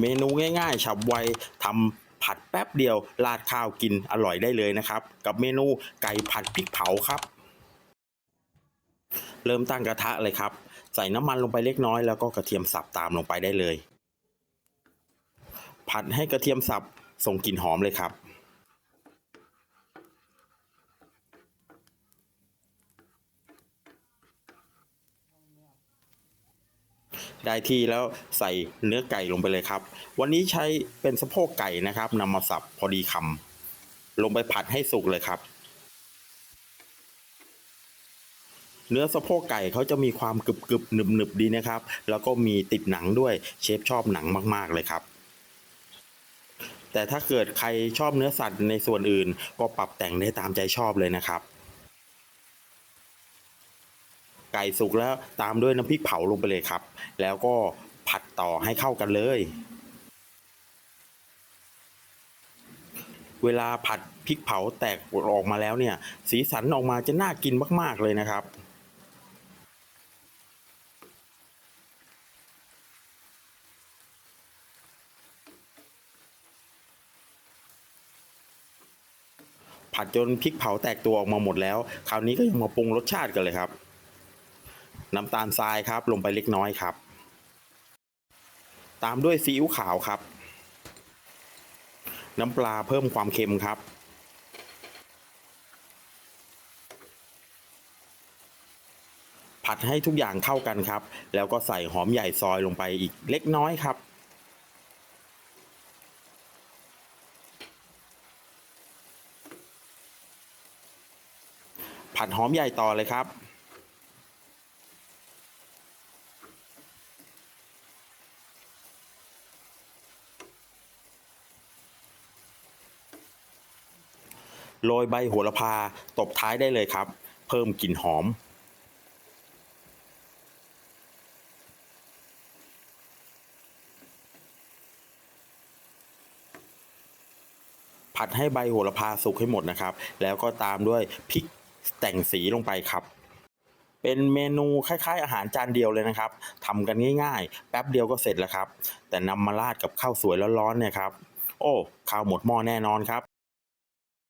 เมนูง่ายๆฉับไวทำผัดแป๊บเดียว ราดข้าวกินอร่อยได้เลยนะครับ กับเมนูไก่ผัดพริกเผาครับ เริ่มตั้งกระทะเลยครับ ใส่น้ำมันลงไปเล็กน้อย แล้วก็กระเทียมสับตามลงไปได้เลย ผัดให้กระเทียมสับส่งกลิ่นหอมเลยครับ ได้ที่แล้วใส่เนื้อไก่ลงไปเลยครับ วันนี้ใช้เป็นสะโพกไก่นะครับนำมาสับพอดีคำลงไปผัดให้สุกเลยครับ เนื้อสะโพกไก่เขาจะมีความกรึบกรึบหนึบหนึบดีนะครับ แล้วก็มีติดหนังด้วยเชฟชอบหนังมาก ๆ เลยครับแต่ถ้าเกิดใครชอบเนื้อสัตว์ในส่วนอื่น ก็ปรับแต่งได้ตามใจชอบเลยนะครับ ไก่สุกแล้วตามด้วยน้ำพริกเผาลงไปเลยครับ แล้วก็ผัดต่อให้เข้ากันเลย เวลาผัดพริกเผาแตกออกมาแล้วเนี่ย สีสันออกมาจะน่ากินมาก ๆ เลยนะครับผัดจนพริกเผาแตกตัวออกมาหมดแล้ว คราวนี้ก็ยังมาปรุงรสชาติกันเลยครับ น้ำตาลทรายครับ ลงไปเล็กน้อยครับ ตามด้วยซีอิ๊วขาวครับ น้ำปลาเพิ่มความเค็มครับ ผัดให้ทุกอย่างเข้ากันครับ แล้วก็ใส่หอมใหญ่ซอยลงไปอีกเล็กน้อยครับผัดหอมใหญ่ต่อเลยครับ โรยใบโหระพาตบท้ายได้เลยครับ เพิ่มกลิ่นหอม ผัดให้ใบโหระพาสุกให้หมดนะครับ แล้วก็ตามด้วยพริกแต่งสีลงไปครับ เป็นเมนูคล้ายๆ อาหารจานเดียวเลยนะครับทำกันง่ายๆ แป๊บเดียวก็เสร็จแล้วครับ แต่นำมาราดกับข้าวสวยร้อนๆเนี่ยครับ โอ้ข้าวหมดหม้อแน่นอนครับ